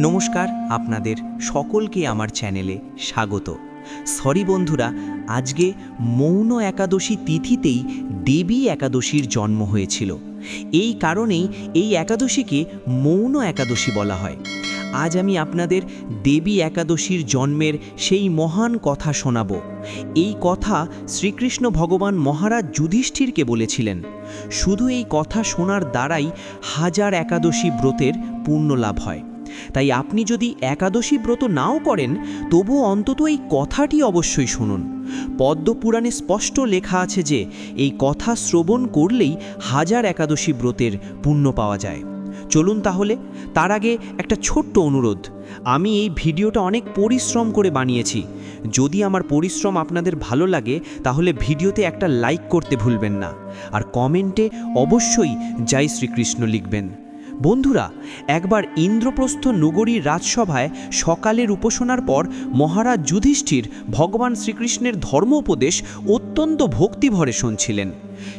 নমস্কার, আপনাদের সকলকে আমার চ্যানেলে স্বাগত। সরি বন্ধুরা, আজকে মৌন একাদশী তিথিতেই দেবী একাদশীর জন্ম হয়েছিল। এই কারণেই এই একাদশীকে মৌন একাদশী বলা হয়। আজ আমি আপনাদের দেবী একাদশীর জন্মের সেই মহান কথা শোনাব। এই কথা শ্রীকৃষ্ণ ভগবান মহারাজ যুধিষ্ঠিরকে বলেছিলেন। শুধু এই কথা শোনার দ্বারাই হাজার একাদশী ব্রতের পূর্ণ লাভ হয়। তাই আপনি যদি একাদশী ব্রত নাও করেন, তবুও অন্তত এই কথাটি অবশ্যই শুনুন। পদ্মপুরাণে স্পষ্ট লেখা আছে যে, এই কথা শ্রবণ করলেই হাজার একাদশী ব্রতের পুণ্য পাওয়া যায়। চলুন তাহলে, তার আগে একটা ছোট্ট অনুরোধ। আমি এই ভিডিওটা অনেক পরিশ্রম করে বানিয়েছি। যদি আমার পরিশ্রম আপনাদের ভালো লাগে, তাহলে ভিডিওতে একটা লাইক করতে ভুলবেন না। আর কমেন্টে অবশ্যই জয় শ্রীকৃষ্ণ লিখবেন। বন্ধুরা, একবার ইন্দ্রপ্রস্থ নগরীর রাজসভায় সকালের উপাসনার পর মহারাজ যুধিষ্ঠির ভগবান শ্রীকৃষ্ণের ধর্ম উপদেশ অত্যন্ত ভক্তিভরে শুনছিলেন।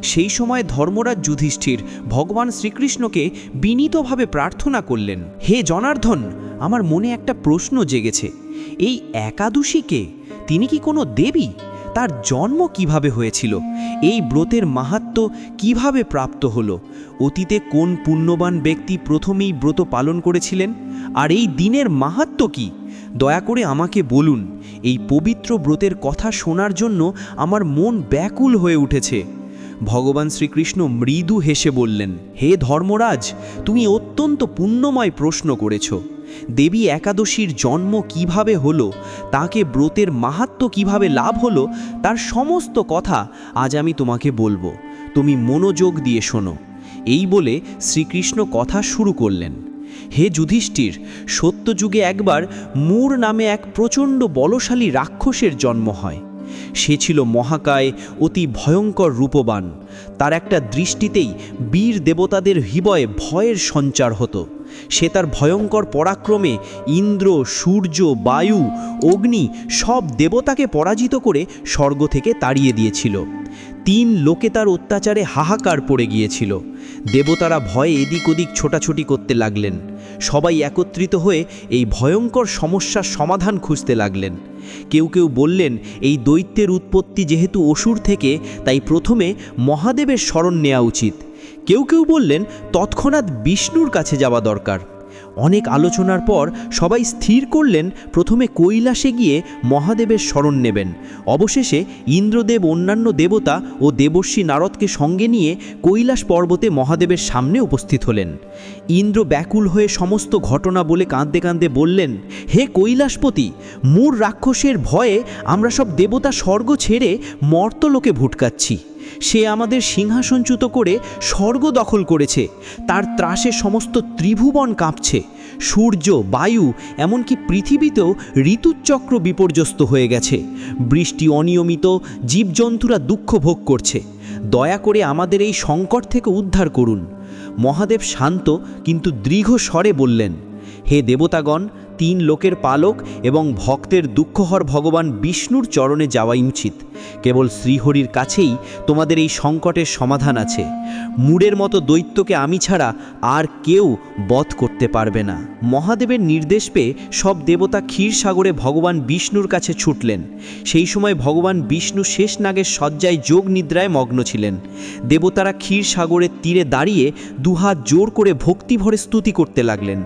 সেই সময় ধর্মরাজ যুধিষ্ঠির ভগবান শ্রীকৃষ্ণকে বিনীতভাবে প্রার্থনা করলেন, হে জনার্দন, আমার মনে একটা প্রশ্ন জেগেছে। এই একাদশীকে তিনি কি কোনো দেবী? তার জন্ম কীভাবে হয়েছিল? এই ব্রতের মাহাত্ম্য কীভাবে প্রাপ্ত হলো? অতীতে কোন পুণ্যবান ব্যক্তি প্রথমেই ব্রত পালন করেছিলেন? আর এই দিনের মাহাত্ম্য কি? দয়া করে আমাকে বলুন, এই পবিত্র ব্রতের কথা শোনার জন্য আমার মন ব্যাকুল হয়ে উঠেছে। ভগবান শ্রীকৃষ্ণ মৃদু হেসে বললেন, হে ধর্মরাজ, তুমি অত্যন্ত পুণ্যময় প্রশ্ন করেছ। দেবী একাদশীর জন্ম কীভাবে হলো, তাকে ব্রতের মাহাত্ম্য কীভাবে লাভ হলো, তার সমস্ত কথা আজ আমি তোমাকে বলব। তুমি মনোযোগ দিয়ে শোনো। এই বলে শ্রীকৃষ্ণ কথা শুরু করলেন। হে যুধিষ্ঠির, সত্যযুগে একবার মূর নামে এক প্রচণ্ড বলশালী রাক্ষসের জন্ম হয়। সে ছিল মহাকায় অতি ভয়ঙ্কর রূপবান। তার একটা দৃষ্টিতেই বীর দেবতাদের হৃদয়ে ভয়ের সঞ্চার হতো। সে তার ভয়ঙ্কর পরাক্রমে ইন্দ্র, সূর্য, বায়ু, অগ্নি সব দেবতাকে পরাজিত করে স্বর্গ থেকে তাড়িয়ে দিয়েছিল। তিন লোকে তার অত্যাচারে হাহাকার পড়ে গিয়েছিল। দেবতারা ভয়ে এদিক ওদিক ছোটাছুটি করতে লাগলেন। সবাই একত্রিত হয়ে এই ভয়ঙ্কর সমস্যার সমাধান খুঁজতে লাগলেন। কেউ কেউ বললেন, এই দৈত্যের উৎপত্তি যেহেতু অসুর থেকে, তাই প্রথমে মহাদেবের স্মরণ নেওয়া উচিত। কেউ কেউ বললেন, তৎক্ষণাৎ বিষ্ণুর কাছে যাওয়া দরকার। অনেক আলোচনার পর সবাই স্থির করলেন, প্রথমে কৈলাসে গিয়ে মহাদেবের স্মরণ নেবেন। অবশেষে ইন্দ্রদেব অন্যান্য দেবতা ও দেবর্ষী নারদকে সঙ্গে নিয়ে কৈলাস পর্বতে মহাদেবের সামনে উপস্থিত হলেন। ইন্দ্র ব্যাকুল হয়ে সমস্ত ঘটনা বলে কাঁদতে কাঁদতে বললেন, হে কৈলাসপতি, মূর রাক্ষসের ভয়ে আমরা সব দেবতা স্বর্গ ছেড়ে মর্তলোকে ভুটকাচ্ছি। সে আমাদের সিংহাসনচ্যুত করে স্বর্গ দখল করেছে। তার ত্রাসে সমস্ত ত্রিভুবন কাঁপছে। সূর্য, বায়ু, এমনকি পৃথিবীতেও ঋতুচক্র বিপর্যস্ত হয়ে গেছে। বৃষ্টি অনিয়মিত, জীবজন্তুরা দুঃখ ভোগ করছে। দয়া করে আমাদের এই সংকট থেকে উদ্ধার করুন। মহাদেব শান্ত কিন্তু দীর্ঘ স্বরে বললেন, হে দেবতাগণ, তিন লোকের পালক এবং ভক্তের দুঃখহর ভগবান বিষ্ণুর চরণে যাওয়াই উচিত। কেবল শ্রীহরির কাছেই তোমাদের এই সংকটের সমাধান আছে। মুড়ের মতো দৈত্যকে আমি ছাড়া আর কেউ বধ করতে পারবে না। মহাদেবের নির্দেশ পেয়ে সব দেবতা ক্ষীরসাগরে ভগবান বিষ্ণুর কাছে ছুটলেন। সেই সময় ভগবান বিষ্ণু শেষ নাগের শয্যায় যোগ নিদ্রায় মগ্ন ছিলেন। দেবতারা ক্ষীরসাগরের তীরে দাঁড়িয়ে দুহাত জোর করে ভক্তিভরে স্তুতি করতে লাগলেন।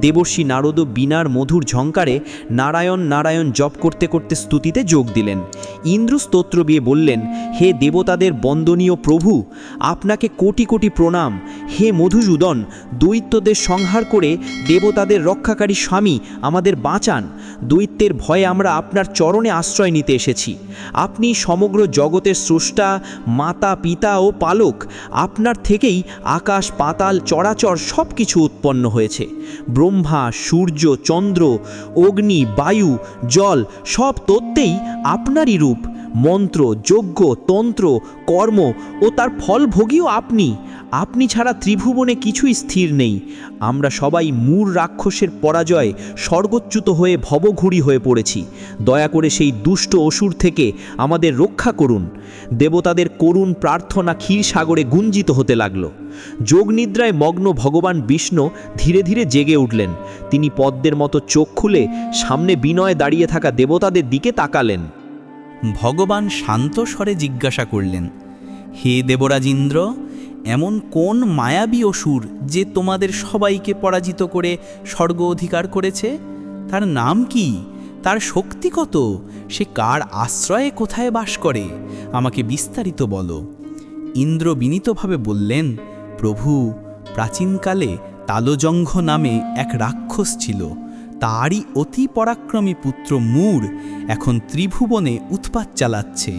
দেবর্ষী নারদ বিনার মধুর ঝঙ্কারে নারায়ণ নারায়ণ জপ করতে করতে স্তুতিতে যোগ দিলেন। ইন্দ্র স্তোত্র দিয়ে বললেন, হে দেবতাদের বন্দনীয় প্রভু, আপনাকে কোটি কোটি প্রণাম। হে মধুসূদন, দৈত্যদের সংহার করে দেবতাদের রক্ষাকারী স্বামী আমাদের বাঁচান। দৈত্যের ভয়ে আমরা আপনার চরণে আশ্রয় নিতে এসেছি। আপনি সমগ্র জগতের স্রষ্টা, মাতা, পিতা ও পালক। আপনার থেকেই আকাশ, পাতাল, চরাচর সব কিছু উৎপন্ন হয়েছে। ব্রহ্মা, সূর্য, চন্দ্র, অগ্নি, বায়ু, জল সব তত্ত্বেই আপনারই রূপ। মন্ত্র, যজ্ঞ, তন্ত্র, কর্ম ও তার ফল ভোগীও আপনি। আপনি ছাড়া ত্রিভুবনে কিছুই স্থির নেই। আমরা সবাই মূর রাক্ষসের পরাজয় স্বর্গচ্যুত হয়ে ভবঘুড়ি হয়ে পড়েছি। দয়া করে সেই দুষ্ট অসুর থেকে আমাদের রক্ষা করুন। দেবতাদের করুণ প্রার্থনা ক্ষীর সাগরে গুঞ্জিত হতে লাগল। যোগনিদ্রায় মগ্ন ভগবান বিষ্ণু ধীরে ধীরে জেগে উঠলেন। তিনি পদ্মের মতো চোখ খুলে সামনে বিনয় দাঁড়িয়ে থাকা দেবতাদের দিকে তাকালেন। ভগবান শান্ত স্বরে জিজ্ঞাসা করলেন, হে দেবরাজ ইন্দ্র এমন কোন মায়াবী অসুর যে তোমাদের সবাইকে পরাজিত করে স্বর্গ অধিকার করেছে? তার নাম কি? তার শক্তি কত? সে কার আশ্রয়ে কোথায় বাস করে? আমাকে বিস্তারিত বলো। ইন্দ্র বিনীতভাবে বললেন, প্রভু, প্রাচীনকালে তালজঙ্ঘ নামে এক রাক্ষস ছিল। তারই অতি পরাক্রমী পুত্র মূর এখন ত্রিভুবনে উৎপাত চালাচ্ছে।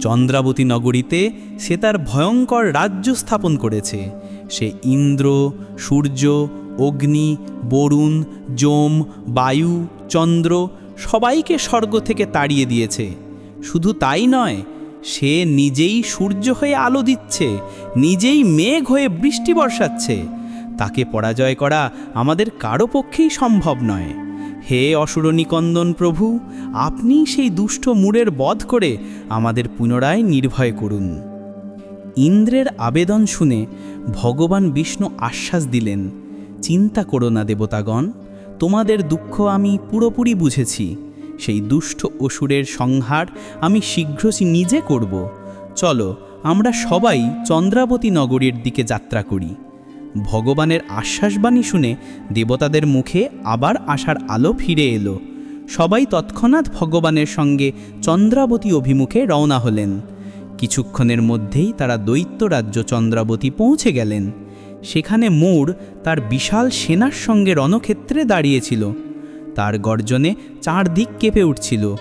চন্দ্রাবতী নগরীতে সে তার ভয়ঙ্কর রাজ্য স্থাপন করেছে। সে ইন্দ্র, সূর্য, অগ্নি, বরুণ, যম, বায়ু, চন্দ্র সবাইকে স্বর্গ থেকে তাড়িয়ে দিয়েছে। শুধু তাই নয়, সে নিজেই সূর্য হয়ে আলো দিচ্ছে, নিজেই মেঘ হয়ে বৃষ্টি বর্ষাচ্ছে। তাকে পরাজয় করা আমাদের কারও পক্ষেই সম্ভব নয়। হে অসুরনিকন্দন প্রভু, আপনি সেই দুষ্ট মূরের বধ করে আমাদের পুনরায় নির্ভয় করুন। ইন্দ্রের আবেদন শুনে ভগবান বিষ্ণু আশ্বাস দিলেন, চিন্তা করো না দেবতাগণ, তোমাদের দুঃখ আমি পুরোপুরি বুঝেছি। সেই দুষ্ট অসুরের সংহার আমি শীঘ্রই নিজে করব। চলো, আমরা সবাই চন্দ্রাবতী নগরীর দিকে যাত্রা করি। ভগবানের আশ্বাসবাণী শুনে দেবতাদের মুখে আবার আশার আলো ফিরে এলো। সবাই তৎক্ষণাৎ ভগবানের সঙ্গে চন্দ্রাবতী অভিমুখে রওনা হলেন। কিছুক্ষণের মধ্যেই তারা দৈত্য রাজ্য চন্দ্রাবতী পৌঁছে গেলেন। সেখানে মোর তার বিশাল সেনার সঙ্গে রণক্ষেত্রে দাঁড়িয়েছিল। তার গর্জনে চারদিক কেঁপে উঠছিল।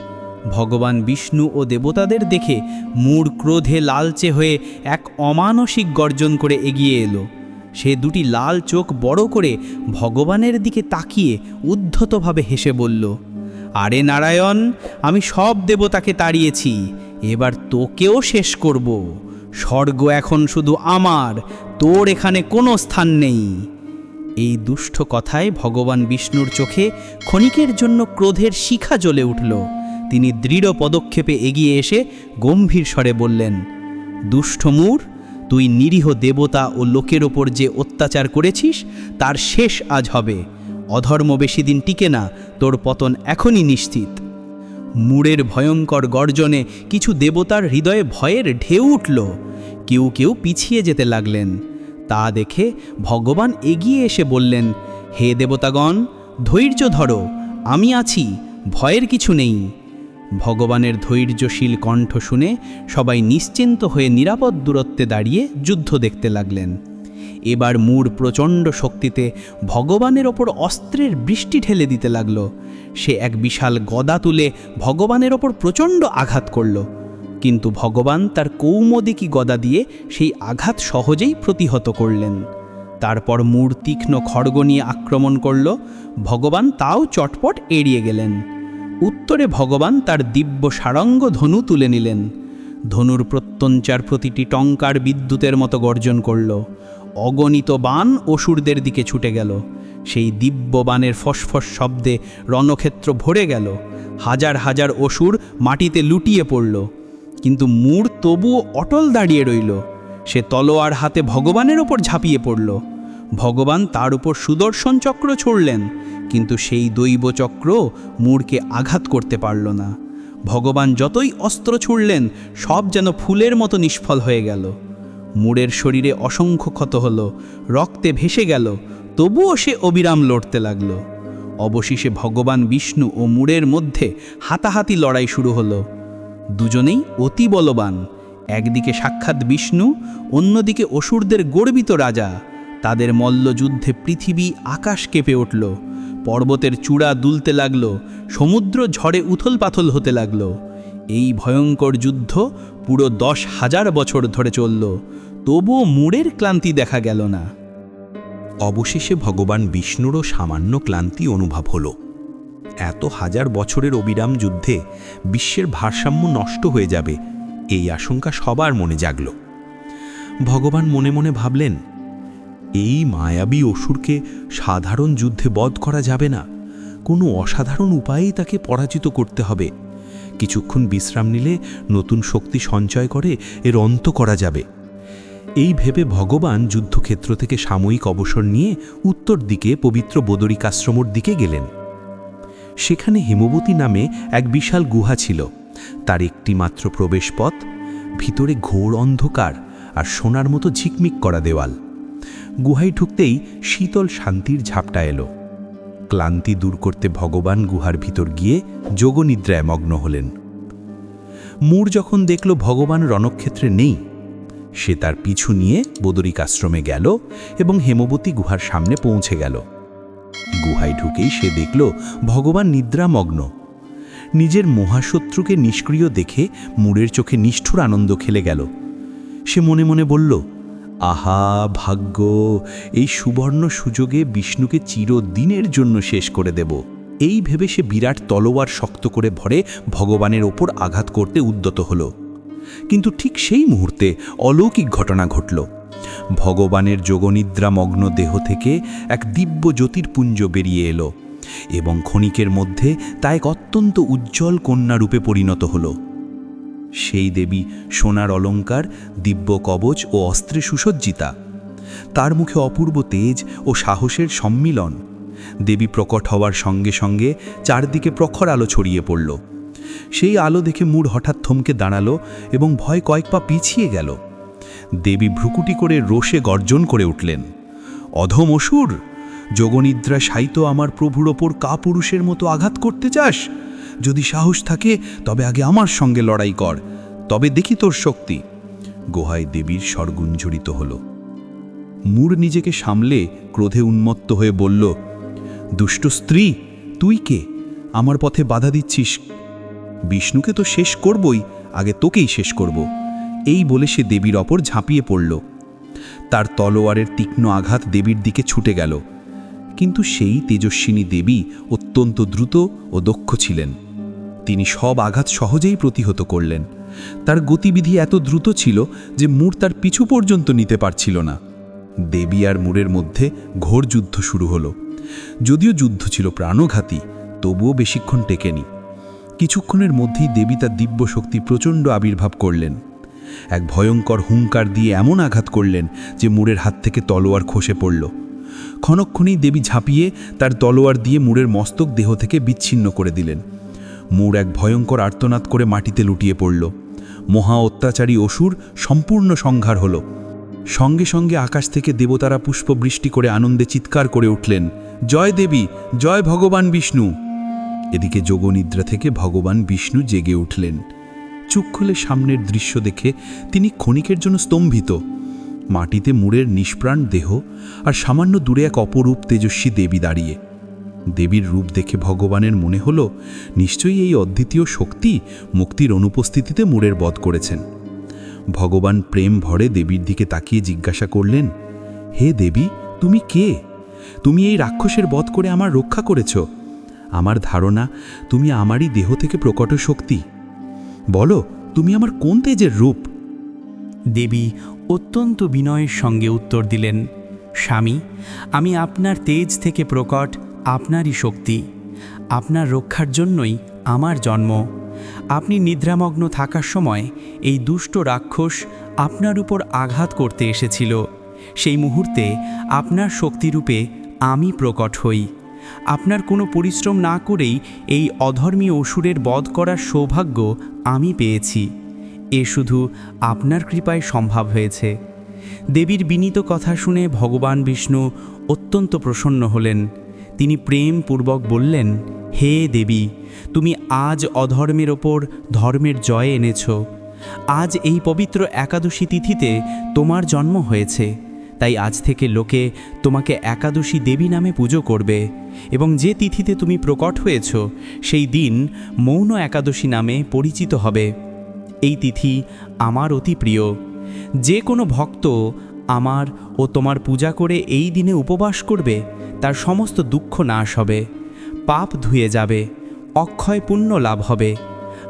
ভগবান বিষ্ণু ও দেবতাদের দেখে মূর ক্রোধে লালচে হয়ে এক অমানসিক গর্জন করে এগিয়ে এলো। সে দুটি লাল চোখ বড় করে ভগবানের দিকে তাকিয়ে উদ্ধতভাবে হেসে বলল, আরে নারায়ণ, আমি সব দেবতাকে তাড়িয়েছি, এবার তোকেও শেষ করব। স্বর্গ এখন শুধু আমার, তোর এখানে কোনো স্থান নেই এই দুষ্ট কথায় ভগবান বিষ্ণুর চোখে ক্ষণিকের জন্য ক্রোধের শিখা জ্বলে উঠল। তিনি দৃঢ় পদক্ষেপে এগিয়ে এসে গম্ভীর স্বরে বললেন দুষ্টমূর তুই নিরীহ দেবতা ও লোকের ওপর যে অত্যাচার করেছিস, তার শেষ আজ হবে। অধর্ম বেশি দিন টিকে না, তোর পতন এখনই নিশ্চিত। মুড়ের ভয়ঙ্কর গর্জনে কিছু দেবতার হৃদয়ে ভয়ের ঢেউ উঠল। কেউ কেউ পিছিয়ে যেতে লাগলেন। তা দেখে ভগবান এগিয়ে এসে বললেন, হে দেবতাগণ, ধৈর্য ধরো, আমি আছি, ভয়ের কিছু নেই। ভগবানের ধৈর্যশীল কণ্ঠ শুনে সবাই নিশ্চিন্ত হয়ে নিরাপদ দূরত্বে দাঁড়িয়ে যুদ্ধ দেখতে লাগলেন। এবার মূর প্রচণ্ড শক্তিতে ভগবানের ওপর অস্ত্রের বৃষ্টি ঢেলে দিতে লাগল। সে এক বিশাল গদা তুলে ভগবানের ওপর প্রচণ্ড আঘাত করল। কিন্তু ভগবান তার কৌমদিকী গদা দিয়ে সেই আঘাত সহজেই প্রতিহত করলেন। তারপর মূর তীক্ষ্ণ খড়গ নিয়ে আক্রমণ করল। ভগবান তাও চটপট এড়িয়ে গেলেন। উত্তরে ভগবান তার দিব্য সারঙ্গ ধনু তুলে নিলেন। ধনুর প্রত্যঞ্চার প্রতিটি টঙ্কার বিদ্যুতের মতো গর্জন করল। অগণিত বান অসুরদের দিকে ছুটে গেল। সেই দিব্য বানের ফসফস শব্দে রণক্ষেত্র ভরে গেল। হাজার হাজার অসুর মাটিতে লুটিয়ে পড়ল। কিন্তু মূর তবুও অটল দাঁড়িয়ে রইল। সে তলোয়ার হাতে ভগবানের ওপর ঝাঁপিয়ে পড়ল। ভগবান তার উপর সুদর্শন চক্র ছড়লেন। কিন্তু সেই দৈবচক্র মূরকে আঘাত করতে পারল না। ভগবান যতই অস্ত্র ছুড়লেন, সব যেন ফুলের মতো নিষ্ফল হয়ে গেল। মূরের শরীরে অসংখ্য ক্ষত হলো, রক্তে ভেসে গেল, তবুও সে অবিরাম লড়তে লাগল। অবশেষে ভগবান বিষ্ণু ও মূরের মধ্যে হাতাহাতি লড়াই শুরু হলো। দুজনেই অতি বলবান। একদিকে সাক্ষাৎ বিষ্ণু, অন্যদিকে অসুরদের গর্বিত রাজা। তাদের মল্লযুদ্ধে পৃথিবী আকাশ কেঁপে উঠল। পর্বতের চূড়া দুলতে লাগল, সমুদ্র ঝড়ে উথল পাথল হতে লাগল। এই ভয়ঙ্কর যুদ্ধ পুরো দশ হাজার বছর ধরে চলল, তবুও মুড়ের ক্লান্তি দেখা গেল না। অবশেষে ভগবান বিষ্ণুরও সামান্য ক্লান্তি অনুভব হল। এত হাজার বছরের অবিরাম যুদ্ধে বিশ্বের ভারসাম্য নষ্ট হয়ে যাবে, এই আশঙ্কা সবার মনে জাগল। ভগবান মনে মনে ভাবলেন এই মায়াবী অসুরকে সাধারণ যুদ্ধে বধ করা যাবে না। কোনো অসাধারণ উপায়েই তাকে পরাজিত করতে হবে। কিছুক্ষণ বিশ্রাম নিলে নতুন শক্তি সঞ্চয় করে, এর অন্ত করা যাবে। এই ভেবে ভগবান যুদ্ধক্ষেত্র থেকে সাময়িক অবসর নিয়ে উত্তর দিকে পবিত্র বদরিকাশ্রমর দিকে গেলেন। সেখানে হেমবতী নামে এক বিশাল গুহা ছিল। তার একটি মাত্র প্রবেশপথ, ভিতরে ঘোর অন্ধকার আর সোনার মতো ঝিকমিক করা দেওয়াল। গুহায় ঢুকতেই শীতল শান্তির ঝাপটা এলো। ক্লান্তি দূর করতে ভগবান গুহার ভিতর গিয়ে যোগনিদ্রায় মগ্ন হলেন। মূর যখন দেখল ভগবান রণক্ষেত্রে নেই, সে তার পিছু নিয়ে বদরিক আশ্রমে গেল এবং হেমবতী গুহার সামনে পৌঁছে গেল। গুহায় ঢুকেই সে দেখল ভগবান নিদ্রামগ্ন। নিজের মহাশত্রুকে নিষ্ক্রিয় দেখে মুরের চোখে নিষ্ঠুর আনন্দ খেলে গেল। সে মনে মনে বলল আহা ভাগ্য, এই সুবর্ণ সুযোগে বিষ্ণুকে চিরদিনের জন্য শেষ করে দেব। এই ভেবে সে বিরাট তলোয়ার শক্ত করে ভরে ভগবানের ওপর আঘাত করতে উদ্যত হল। কিন্তু ঠিক সেই মুহূর্তে অলৌকিক ঘটনা ঘটল। ভগবানের যোগনিদ্রামগ্ন দেহ থেকে এক দিব্য জ্যোতির্পুঞ্জ বেরিয়ে এলো এবং ক্ষণিকের মধ্যে তা এক অত্যন্ত উজ্জ্বল কন্যারূপে পরিণত হলো। সেই দেবী সোনার অলঙ্কার, দিব্য কবচ ও অস্ত্রে সুসজ্জিতা। তার মুখে অপূর্ব তেজ ও সাহসের সম্মিলন। দেবী প্রকট হওয়ার সঙ্গে সঙ্গে চারদিকে প্রখর আলো ছড়িয়ে পড়ল। সেই আলো দেখে মূর হঠাৎ থমকে দাঁড়াল এবং ভয় কয়েক পা পিছিয়ে গেল। দেবী ভ্রুকুটি করে রোষে গর্জন করে উঠলেন, অধম অসুর যোগনিদ্রা সাইত আমার প্রভুর ওপর কাপুরুষের মতো আঘাত করতে চাস? যদি সাহস থাকে, তবে আগে আমার সঙ্গে লড়াই কর। তবে দেখি তোর শক্তি। গোহায় দেবীর স্বরগুঞ্জরিত হল। মূর নিজেকে সামলে ক্রোধে উন্মত্ত হয়ে বলল, দুষ্ট স্ত্রী, তুই কে? আমার পথে বাধা দিচ্ছিস। বিষ্ণুকে তো শেষ করবই, আগে তোকেই শেষ করব। এই বলে সে দেবীর অপর ঝাঁপিয়ে পড়ল। তার তলোয়ারের তীক্ষ্ণ আঘাত দেবীর দিকে ছুটে গেল। কিন্তু সেই তেজস্বিনী দেবী অত্যন্ত দ্রুত ও দক্ষ ছিলেন। তিনি সব আঘাত সহজেই প্রতিহত করলেন। তার গতিবিধি এত দ্রুত ছিল যে মূর তার পিছু পর্যন্ত নিতে পারছিল না। দেবী আর মূরের মধ্যে ঘোর যুদ্ধ শুরু হলো। যদিও যুদ্ধ ছিল প্রাণঘাতী, তবুও বেশিক্ষণ টেকেনি। কিছুক্ষণের মধ্যেই দেবী তার দিব্য শক্তি প্রচণ্ড আবির্ভাব করলেন। এক ভয়ঙ্কর হুঙ্কার দিয়ে এমন আঘাত করলেন যে মুরের হাত থেকে তলোয়ার খসে পড়ল। ক্ষণক্ষণেই দেবী ঝাঁপিয়ে তার তলোয়ার দিয়ে মুরের মস্তক দেহ থেকে বিচ্ছিন্ন করে দিলেন। মুর এক ভয়ঙ্কর আর্তনাদ করে মাটিতে লুটিয়ে পড়ল। মহা অত্যাচারী অসুর সম্পূর্ণ সংহার হল। সঙ্গে সঙ্গে আকাশ থেকে দেবতারা পুষ্পবৃষ্টি করে আনন্দে চিৎকার করে উঠলেন, জয় দেবী, জয় ভগবান বিষ্ণু! এদিকে যোগনিদ্রা থেকে ভগবান বিষ্ণু জেগে উঠলেন। চুপ খুলে সামনের দৃশ্য দেখে তিনি ক্ষণিকের জন্য স্তম্ভিত। মাটিতে মুড়ের নিষ্প্রাণ দেহ আর সামান্য দূরে এক অপরূপ তেজস্বী দেবী দাঁড়িয়ে। দেবীর রূপ দেখে ভগবানের মনে হল, নিশ্চয়ই এই অদ্বিতীয় শক্তি মুক্তির অনুপস্থিতিতে মুড়ের বধ করেছেন। ভগবান প্রেম ভরে দেবীর দিকে তাকিয়ে জিজ্ঞাসা করলেন, হে দেবী, তুমি কে? তুমি এই রাক্ষসের বধ করে আমার রক্ষা করেছ। আমার ধারণা, তুমি আমারই দেহ থেকে প্রকট শক্তি। বলো, তুমি আমার কোন তেজের রূপ? দেবী অত্যন্ত বিনয়ের সঙ্গে উত্তর দিলেন, স্বামী, আমি আপনার তেজ থেকে প্রকট আপনারই শক্তি। আপনার রক্ষার জন্যই আমার জন্ম। আপনি নিদ্রামগ্ন থাকার সময় এই দুষ্ট রাক্ষস আপনার উপর আঘাত করতে এসেছিল। সেই মুহূর্তে আপনার শক্তিরূপে আমি প্রকট হই। আপনার কোনো পরিশ্রম না করেই এই অধর্মী অসুরের বধ করার সৌভাগ্য আমি পেয়েছি। এ শুধু আপনার কৃপায় সম্ভব হয়েছে। দেবীর বিনীত কথা শুনে ভগবান বিষ্ণু অত্যন্ত প্রসন্ন হলেন। তিনি প্রেমপূর্বক বললেন, হে দেবী, তুমি আজ অধর্মের ওপর ধর্মের জয় এনেছ। আজ এই পবিত্র একাদশী তিথিতে তোমার জন্ম হয়েছে। তাই আজ থেকে লোকে তোমাকে একাদশী দেবী নামে পুজো করবে এবং যে তিথিতে তুমি প্রকট হয়েছ, সেই দিন মৌন একাদশী নামে পরিচিত হবে। এই তিথি আমার অতি প্রিয়। যে কোনো ভক্ত আমার ও তোমার পূজা করে এই দিনে উপবাস করবে, তার সমস্ত দুঃখ নাশ হবে, পাপ ধুয়ে যাবে, অক্ষয় পুণ্য লাভ হবে।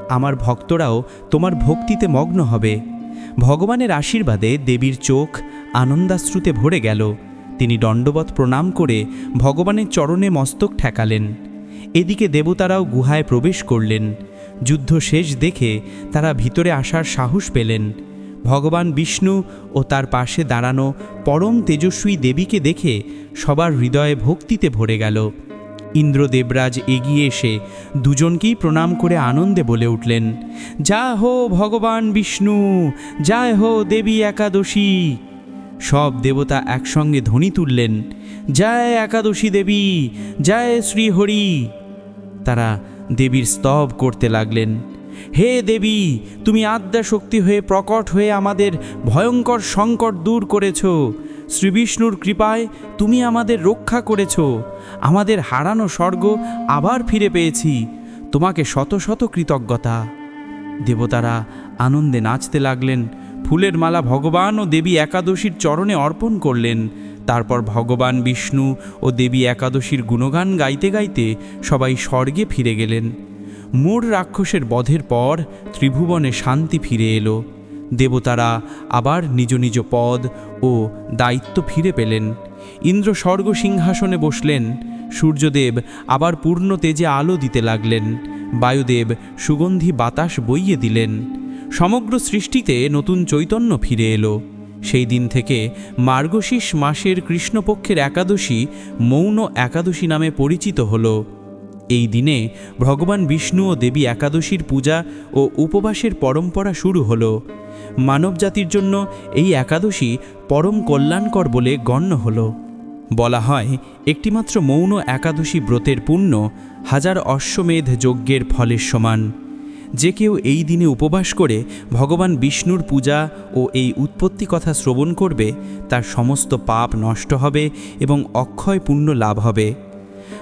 আমার ভক্তরাও তোমার ভক্তিতে মগ্ন হবে। ভগবানের আশীর্বাদে দেবীর চোখ আনন্দাশ্রুতে ভরে গেল। তিনি দণ্ডবত প্রণাম করে ভগবানের চরণে মস্তক ঠেকালেন। এদিকে দেবতারাও গুহায় প্রবেশ করলেন। যুদ্ধ শেষ দেখে তারা ভিতরে আসার সাহস পেলেন। ভগবান বিষ্ণু ও তার পাশে দাঁড়ানো পরম তেজস্বী দেবীকে দেখে সবার হৃদয়ে ভক্তিতে ভরে গেল। ইন্দ্রদেবরাজ এগিয়ে এসে দুজনকেই প্রণাম করে আনন্দে বলে উঠলেন, যা হো ভগবান বিষ্ণু জয় হো দেবী একাদশী। সব দেবতা একসঙ্গে ধ্বনি তুললেন জয় একাদশী দেবী জয় শ্রীহরি। তারা দেবীর স্তব করতে লাগলেন। হে দেবী, তুমি আদ্যা শক্তি হয়ে প্রকট হয়ে আমাদের ভয়ঙ্কর সংকট দূর করেছ। শ্রীবিষ্ণুর কৃপায় তুমি আমাদের রক্ষা করেছ। আমাদের হারানো স্বর্গ আবার ফিরে পেয়েছি। তোমাকে শত শত কৃতজ্ঞতা। দেবতারা আনন্দে নাচতে লাগলেন। ফুলের মালা ভগবান ও দেবী একাদশীর চরণে অর্পণ করলেন। তারপর ভগবান বিষ্ণু ও দেবী একাদশীর গুণগান গাইতে গাইতে সবাই স্বর্গে ফিরে গেলেন। মূর রাক্ষসের বধের পর ত্রিভুবনে শান্তি ফিরে এলো। দেবতারা আবার নিজ নিজ পদ ও দায়িত্ব ফিরে পেলেন। ইন্দ্র স্বর্গ সিংহাসনে বসলেন। সূর্যদেব আবার পূর্ণ তেজে আলো দিতে লাগলেন। বায়ুদেব সুগন্ধি বাতাস বইয়ে দিলেন। সমগ্র সৃষ্টিতে নতুন চৈতন্য ফিরে এলো। সেই দিন থেকে মার্গশীষ মাসের কৃষ্ণপক্ষের একাদশী মৌন একাদশী নামে পরিচিত হলো। এই দিনে ভগবান বিষ্ণু ও দেবী একাদশীর পূজা ও উপবাসের পরম্পরা শুরু হলো। মানবজাতির জন্য এই একাদশী পরম কল্যাণকর বলে গণ্য হল। বলা হয়, একটিমাত্র মৌন একাদশী ব্রতের পুণ্য হাজার অশ্বমেধ যজ্ঞের ফলের সমান। যে কেউ এই দিনে উপবাস করে ভগবান বিষ্ণুর পূজা ও এই উৎপত্তি কথা শ্রবণ করবে, তার সমস্ত পাপ নষ্ট হবে এবং অক্ষয় পুণ্য লাভ হবে।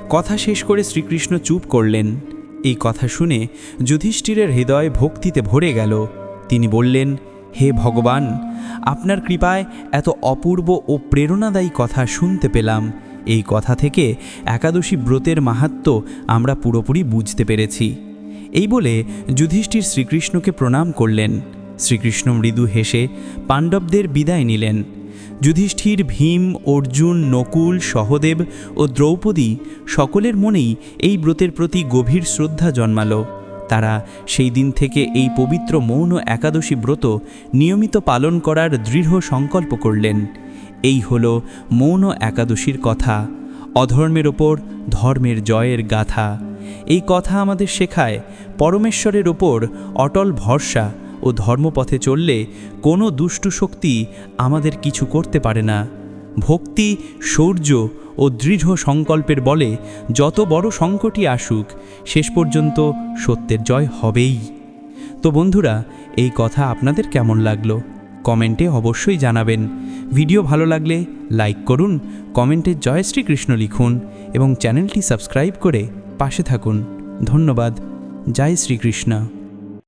কথা শেষ করে শ্রীকৃষ্ণ চুপ করলেন। এই কথা শুনে যুধিষ্ঠিরের হৃদয় ভক্তিতে ভরে গেল। তিনি বললেন, হে ভগবান, আপনার কৃপায় এত অপূর্ব ও প্রেরণাদায়ী কথা শুনতে পেলাম। এই কথা থেকে একাদশী ব্রতের মাহাত্ম্য আমরা পুরোপুরি বুঝতে পেরেছি। এই বলে যুধিষ্ঠির শ্রীকৃষ্ণকে প্রণাম করলেন। শ্রীকৃষ্ণ মৃদু হেসে পাণ্ডবদের বিদায় নিলেন। যুধিষ্ঠির, ভীম, অর্জুন, নকুল, সহদেব ও দ্রৌপদী সকলের মনেই এই ব্রতের প্রতি গভীর শ্রদ্ধা জন্মালো। তারা সেই দিন থেকে এই পবিত্র মৌন একাদশী ব্রত নিয়মিত পালন করার দৃঢ় সংকল্প করলেন। এই হল মৌন একাদশীর কথা। অধর্মের ওপর ধর্মের জয়ের গাথা। এই কথা আমাদের শেখায় পরমেশ্বরের ওপর অটল ভরসা ও ধর্মপথে চললে কোনো দুষ্টু শক্তি আমাদের কিছু করতে পারে না। ভক্তি, শৌর্য ও দৃঢ় সংকল্পের বলে যত বড় সংকটই আসুক, শেষ পর্যন্ত সত্যের জয় হবেই। তো বন্ধুরা, এই কথা আপনাদের কেমন লাগল? কমেন্টে অবশ্যই জানাবেন। ভিডিও ভালো লাগলে লাইক করুন, কমেন্টে জয় শ্রীকৃষ্ণ লিখুন এবং চ্যানেলটি সাবস্ক্রাইব করে পাশে থাকুন। ধন্যবাদ। জয় শ্রীকৃষ্ণ।